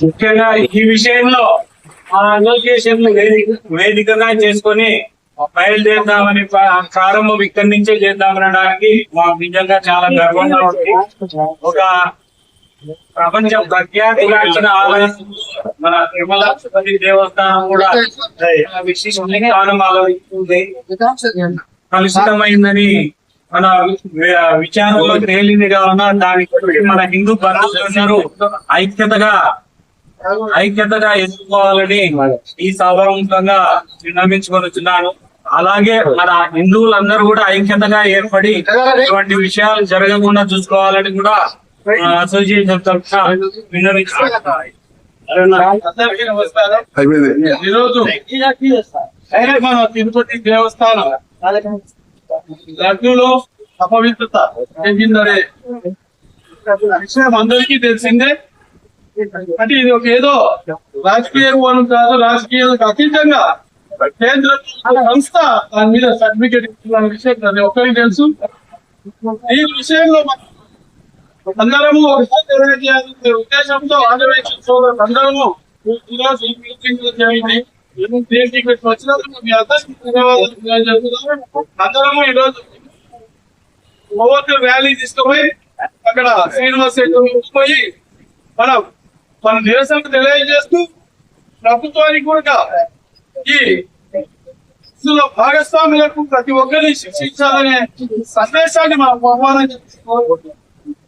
ముఖ్యంగా ఈ విషయంలో మా అసోసియేషన్ వేదిక వేదికగా చేసుకొని బయలుదేరుదామని ప్రారంభం ఇక్కడి నుంచే చేద్దామనడానికి మాకు నిజంగా చాలా గర్వంగా ఉంది. ఒక ప్రపంచ ప్రఖ్యాతిగాంచిన ఆలయం మన తిరుమల దేవస్థానం కూడా విశిష్ట స్థానం ఆలోచిస్తుంది కలుషితమైందని మన విచారంలో తేలింది కావున దానికి మన హిందూ బంధువులందరూ ఐక్యతగా ఐక్యతగా ఎదుర్కోవాలని ఈ సభాముఖంగా విన్నవించుకొని వచ్చినాను. అలాగే మన హిందువులందరూ కూడా ఐక్యతగా ఏర్పడి ఇటువంటి విషయాలు జరగకుండా చూసుకోవాలని కూడా ఆ, అసోసియేషన్ తరఫున విన్నవించుకుంటున్నాను ఈరోజు మన తిరుపతి దేవస్థానం లడ్డూలో అపవిత్రత చెందిందనే విషయం అందరికీ తెలిసిందే అంటే ఇది ఒక ఏదో రాజకీయ కోణం కాదు రాజకీయాలకు అతీతంగా కేంద్ర సంస్థ దాని మీద సర్టిఫికేట్ ఇస్తున్న విషయం అది ఒక్కరికి తెలుసు. ఈ విషయంలో అందరము ఒకసారి తెలియజేయాలనే ఉద్దేశంతో ఆంధ్రప్రదేశ్ సోదరులు అందరము ఈరోజు ఈ మీటింగ్లో చేయండి వచ్చినందుకు మీ అందరికీ ధన్యవాదాలు తెలియజేస్తున్నాను అందరము ఈరోజు ఓవర్ ర్యాలీ తీసుకుపోయి అక్కడ శ్రీనివాస్ పోయి మనం మన నిరసన తెలియజేస్తూ ప్రభుత్వానికి కూడా ఈ ఇందులో భాగస్వాములకు ప్రతి ఒక్కరిని శిక్షించాలనే సందేశాన్ని మనం బహుమానం చేసుకోవాలి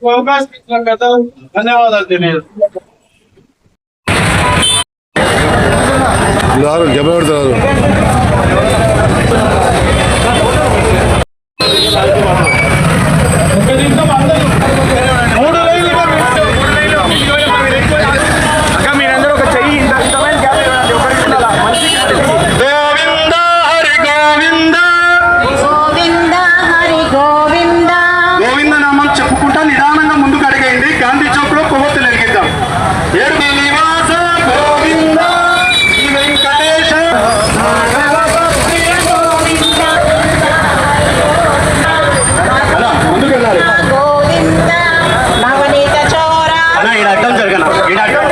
అవకాశం ఇచ్చిన కదా ధన్యవాదాలు తెలియదు రారు なんじゃないな？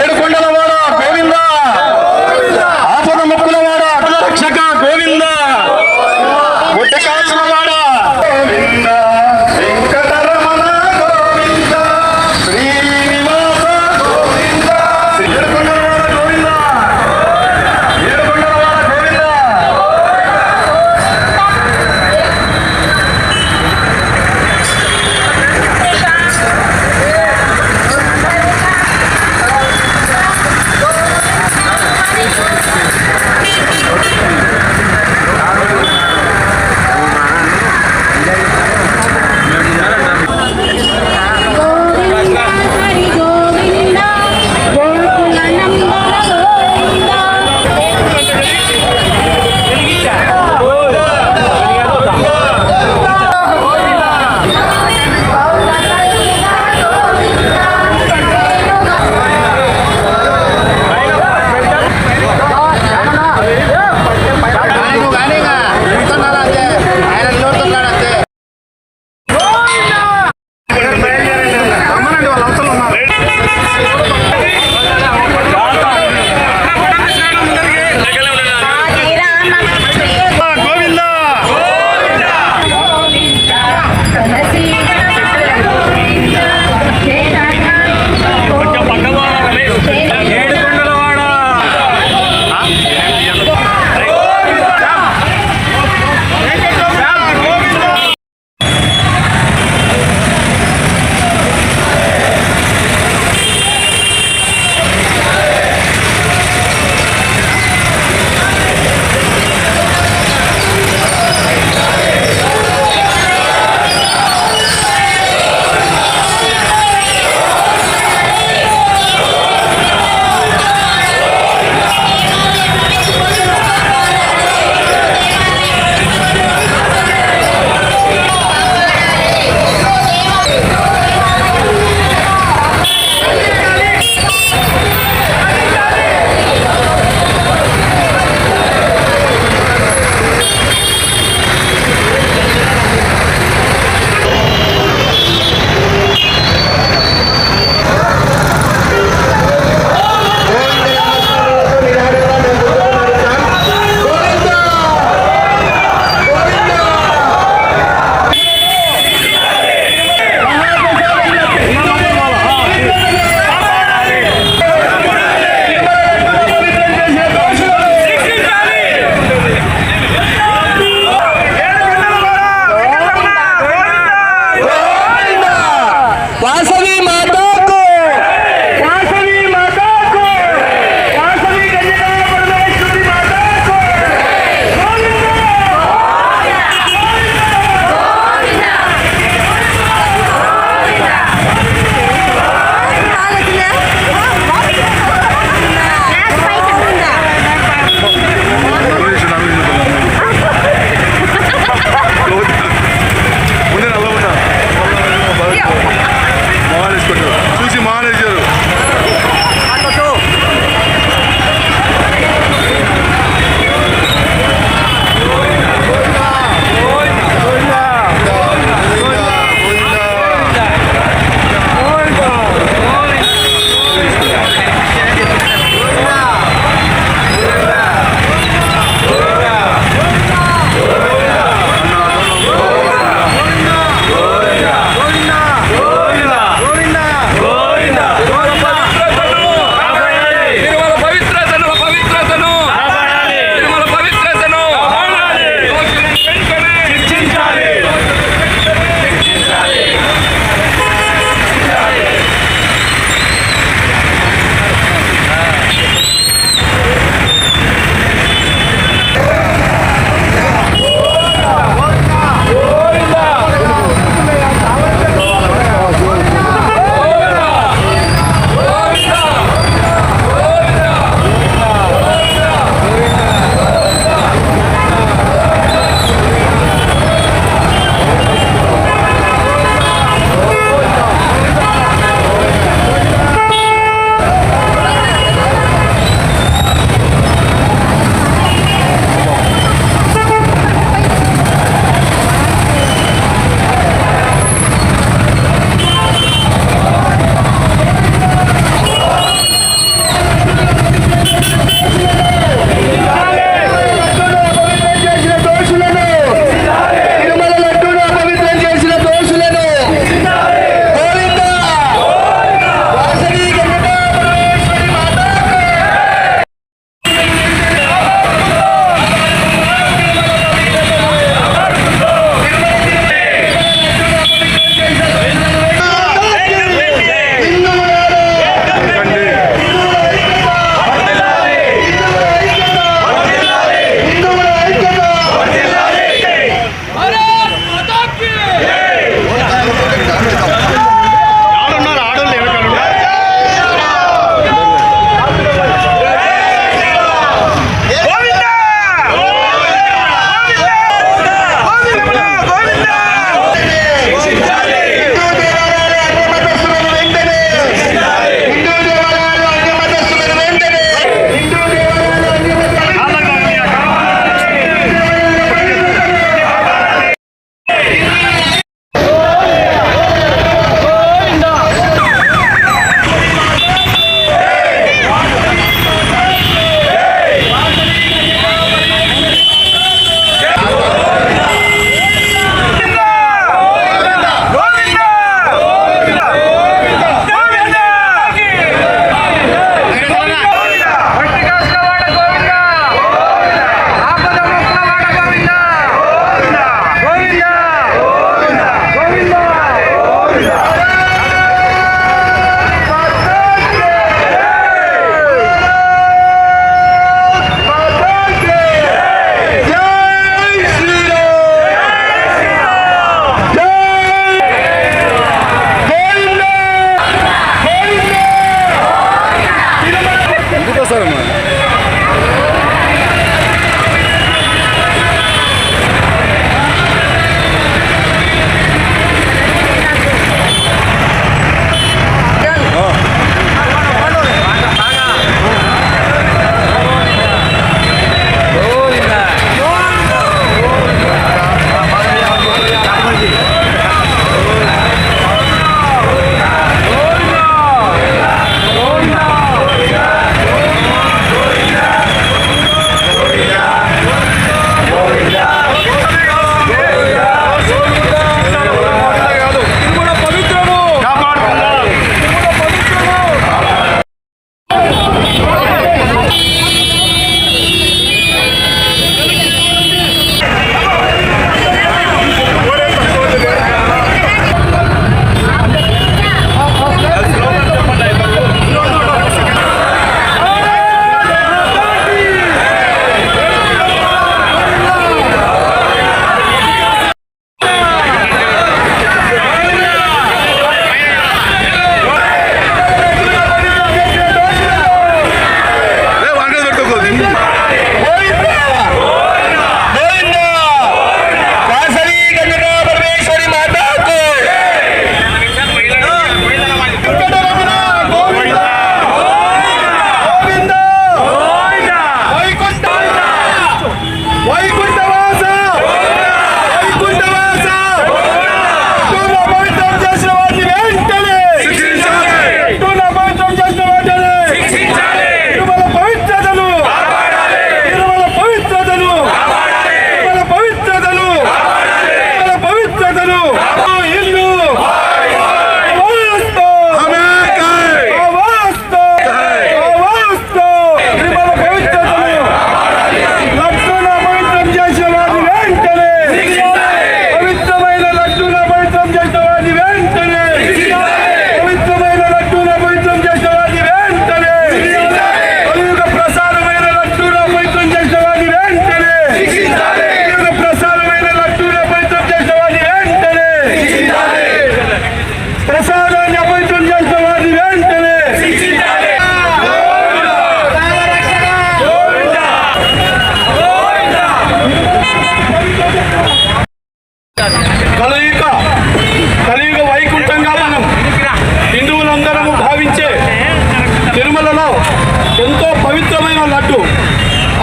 లడ్డు.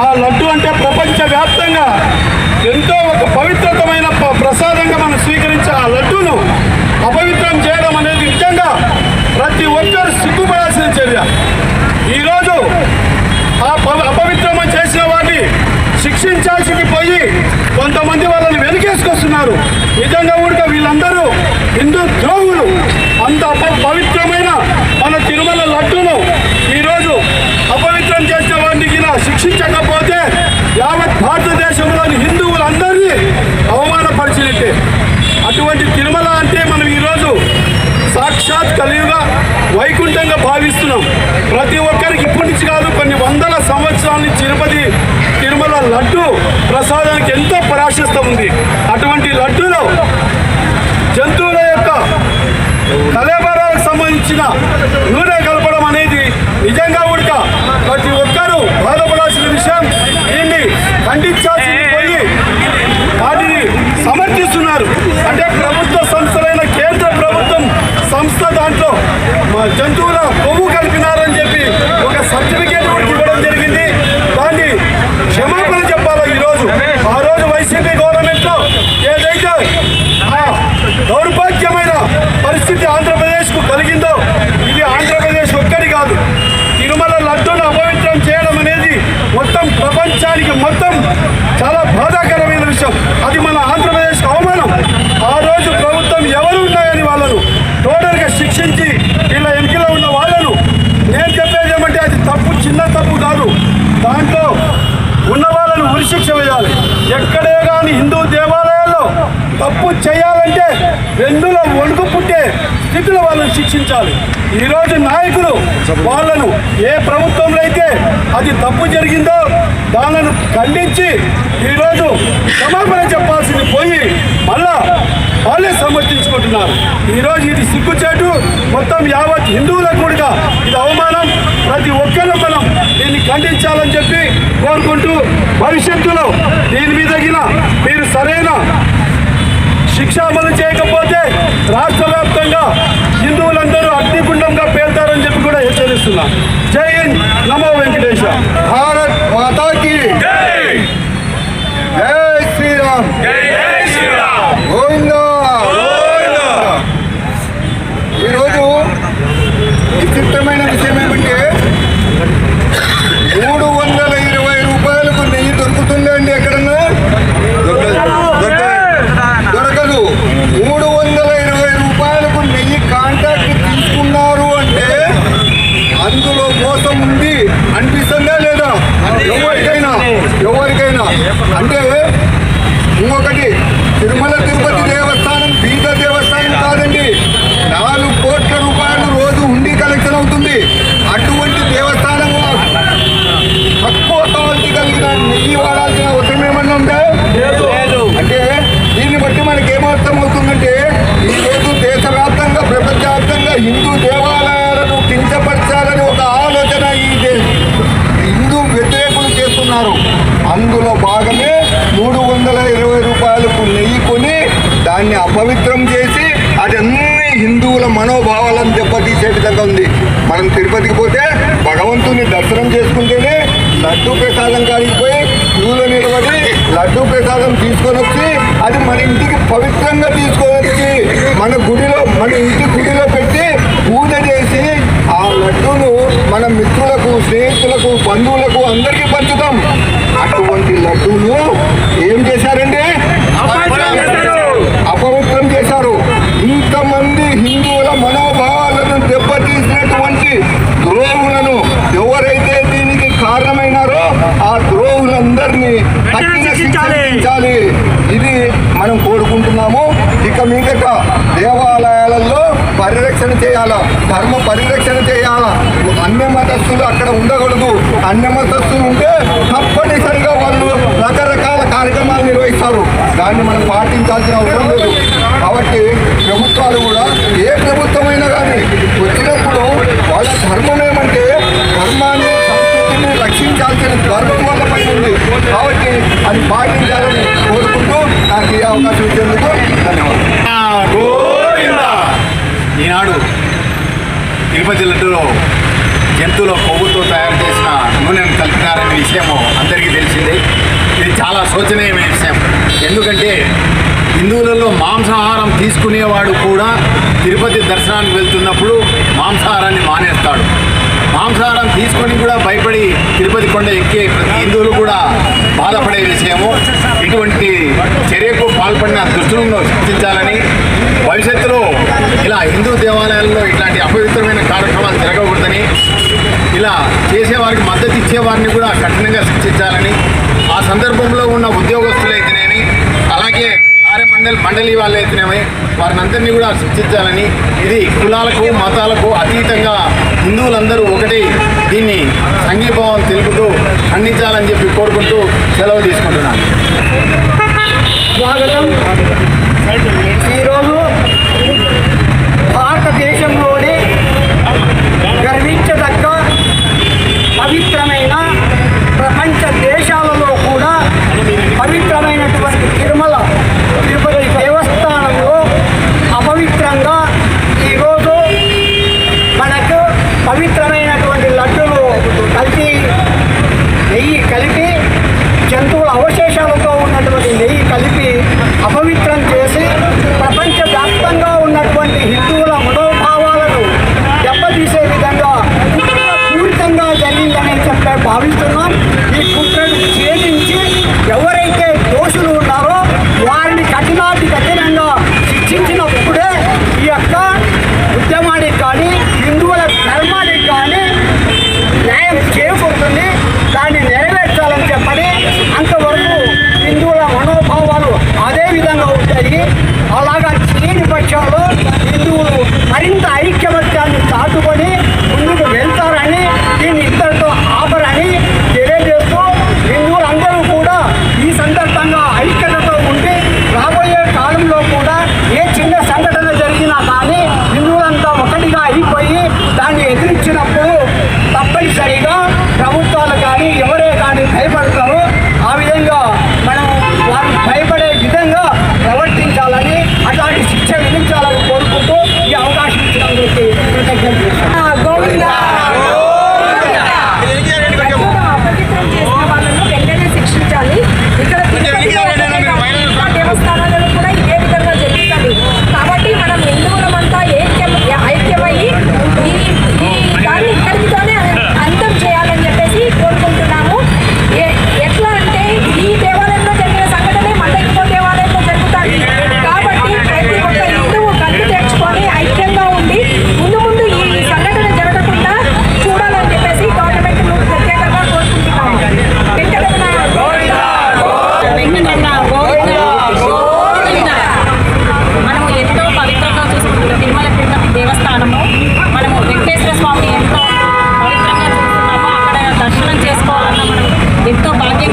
ఆ లడ్డు అంటే ప్రపంచ వ్యాప్తంగా ఎంతో ఒక పవిత్రతమైన ప్రసాదంగా మనం స్వీకరించే ఆ లడ్డును అపవిత్రం చేయడం అనేది నిజంగా ప్రతి ఒక్కరు సిగ్గుపడాల్సిన చర్య. ఈరోజు ఆ అపవిత్రమ చేసిన వాటిని శిక్షించాల్సిన పోయి కొంతమంది వాళ్ళని వెనకేసుకొస్తున్నారు నిజంగా కూడా వీళ్ళందరూ హిందూ ద్రోహులు అంత అప పవిత్రమైన మన తిరుమల లడ్డును ఈరోజు అపవిత్రం చేసిన వాటికి ఇలా శిక్షించకపోతే యావత్ భారతదేశంలోని హిందువులందరినీ అవమానపరిచినట్టే అటువంటి తిరుమల అంటే మనం ఈరోజు సాక్షాత్ కలియుగ వైకుంఠంగా భావిస్తున్నాం. ప్రతి ఒక్కరికి ఇప్పటి నుంచి కాదు కొన్ని వందల సంవత్సరాల నుంచి తిరుపతి తిరుమల లడ్డు ప్రసాదానికి ఎంతో ప్రాశస్త ఉంది. అటువంటి లడ్డూలు జంతువుల యొక్క కలేబరాలకు సంబంధించిన నూనె కలపడం అనేది నిజంగా ఉడక. ప్రతి ఒక్కరూ బాధపడాల్సిన విషయం దీన్ని ఖండించాల్సి సమర్థిస్తున్నారు. అంటే ప్రభుత్వ సంస్థలైన కేంద్ర ప్రభుత్వం సంస్థ దాంట్లో మా జంతువుల కొవ్వు కలిపినారని చెప్పి ఒక సర్టిఫికేట్ కూడా ఇవ్వడం జరిగింది. దాన్ని క్షమాపణ చెప్పాలి ఈరోజు. ఆ రోజు వైసీపీ గవర్నమెంట్లో ఏదైతే దౌర్భాగ్యమైన పరిస్థితి ఆంధ్రప్రదేశ్కు కలిగిందో ఇది ఆంధ్రప్రదేశ్ ఒక్కడి కాదు తిరుమల లడ్డూను అపవిత్రం చేయడం అనేది మొత్తం ప్రపంచానికి మొత్తం చాలా బాధాకరమైన విషయం అది మన ఆంధ్రప్రదేశ్ అవమానం ఆ రోజు ప్రభుత్వం ఎవరు ఉన్నాయని వాళ్ళను టోటల్గా శిక్షించి ఇలా ఎన్నికలో ఉన్న వాళ్ళను నేను చెప్పేది ఏమంటే అది తప్పు చిన్న తప్పు కాదు దాంట్లో ఉన్న వాళ్ళను ఉరిశిక్ష వేయాలి ఎక్కడే కానీ హిందూ దేవాలయాల్లో తప్పు చేయాలంటే వెన్నులో వణుకు పుట్టే స్థితిలో వాళ్ళని శిక్షించాలి. ఈరోజు నాయకులు వాళ్ళను ఏ ప్రభుత్వంలో అయితే అది తప్పు జరిగిందో దానిని ఖండించి ఈరోజు క్షమాపణ చెప్పాల్సింది పోయి మళ్ళా వాళ్ళే సమర్థించుకుంటున్నారు. ఈరోజు ఇది సిగ్గుచేటు. మొత్తం యావత్ హిందువులకు కూడా ఇది అవమానం. ప్రతి ఒక్కరూ మనం దీన్ని ఖండించాలని చెప్పి కోరుకుంటూ భవిష్యత్తులో దీని మీద మీరు సరైన శిక్ష అమలు చేయకపోతే రాష్ట్ర వ్యాప్తంగా హిందువులందరూ అగ్నిగుండంగా పేల్తారని చెప్పి కూడా హెచ్చరిస్తున్నా. జై హింద్. నమో వెంకటేశ. భారత్ మాతా కి జై శ్రీరామ్. గోవిందా. ఈరోజు విచిత్రమైన విషయం అంటే ఇంకొకటి తిరుమల తిరుపతి దేవస్థానం దాన్ని అపవిత్రం చేసి అది అన్ని హిందువుల మనోభావాలను దెబ్బతీసే విధంగా ఉంది. మనం తిరుపతికి పోతే భగవంతుని దర్శనం చేసుకుంటేనే లడ్డు ప్రసాదం కాడికి క్యూలో నిలబడి లడ్డు ప్రసాదం తీసుకొని వచ్చి అది మన ఇంటికి పవిత్రంగా తీసుకొని వచ్చి మన గుడిలో మన ఇంటి గుడిలో పెట్టి పూజ చేసి ఆ లడ్డూను మన మిత్రులకు స్నేహితులకు బంధువులకు అందరికీ పంచుతాం. అటువంటి లడ్డూను ఏం చేశారండి అపవిత్రం చేశారు ఇంతమంది హిందువుల మనోభావాలను దెబ్బతీసినటువంటి ద్రోహులను ఎవరైతే దీనికి కారణమైనారో ఆ ద్రోహులందరినీ ఇది మనం కోరుకుంటున్నాము. ఇక మీదట దేవాలయాలలో పరిరక్షణ చేయాలా? ధర్మ పరిరక్షణ చేయాలా? అన్య మతస్థులు అక్కడ ఉండకూడదు. అన్య మతస్థులు ఉంటే తప్పనిసరిగా వాళ్ళు రకరకాల కార్యక్రమాలు నిర్వహిస్తారు. దాన్ని మనం పాటించాల్సిన అవసరం లేదు. కాబట్టి ప్రభుత్వాలు కూడా ఏ ప్రభుత్వమైనా కానీ వచ్చినప్పుడు ధర్మమేమంటే ధర్మాన్ని సంస్కృతిని రక్షించాల్సిన ధర్మవల్లపై ఉంది కాబట్టి అది పాటించాలని కోరుకుంటూ నాకు ఈ అవకాశం ఇచ్చేందుకు ధన్యవాదాలు. ఈనాడు తిరుపతి లడ్డులో జంతువుల కొవ్వుతో తయారు చేసిన నూనెను కలిపినారనే విషయము అందరికీ తెలిసిందే. ఇది చాలా శోచనీయమైన విషయం. ఎందుకంటే హిందువులలో మాంసాహారం తీసుకునేవాడు కూడా తిరుపతి దర్శనానికి వెళ్తున్నప్పుడు మాంసాహారాన్ని మానేస్తాడు. మాంసాహారం తీసుకొని కూడా భయపడి తిరుపతి కొండ ఎక్కే ప్రతి హిందువులు కూడా బాధపడే విషయము. ఇటువంటి చర్యకు పాల్పడిన దుస్తులను శిక్షించాలని భవిష్యత్తులో ఇలా హిందూ దేవాలయాల్లో ఇట్లాంటి అపవిత్రమైన కార్యక్రమాలు జరగకూడదని ఇలా చేసేవారికి మద్దతు ఇచ్చేవారిని కూడా కఠినంగా శిక్షించాలని ఆ సందర్భంలో ఉన్న ఉద్యోగస్తులైతేనే మండలి మండలి వాళ్ళు అయితేనేమి వారిని అందరినీ కూడా శిక్షించాలని ఇది కులాలకు మతాలకు అతీతంగా హిందువులందరూ ఒకటి దీన్ని సంఘీభావం తెలుపుతూ ఖండించాలని చెప్పి కోరుకుంటూ సెలవు తీసుకుంటున్నాను. స్వాగతం.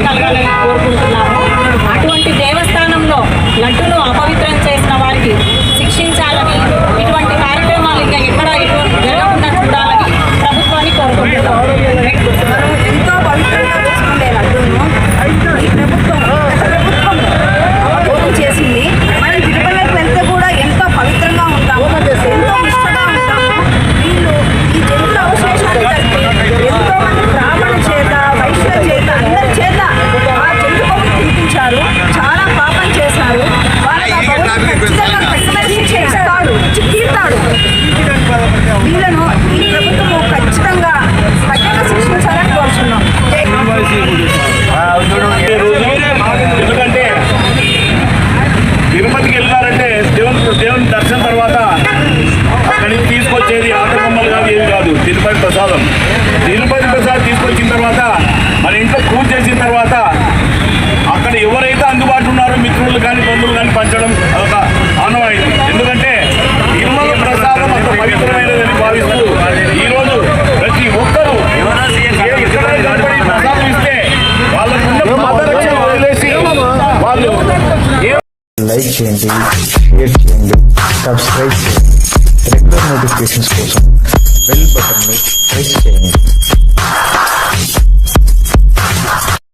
కలగాలని కోరుకుంటున్నాము. అటువంటి దేవస్థానంలో లడ్డును అపవిత్రం చేసిన వారికి శిక్షించాలని ఇటువంటి కార్యక్రమాలు ఇంకా ఎక్కడ జరగకుండా చూడాలని ప్రభుత్వాన్ని కోరుకుంటున్నాము. ఎంతో Miren,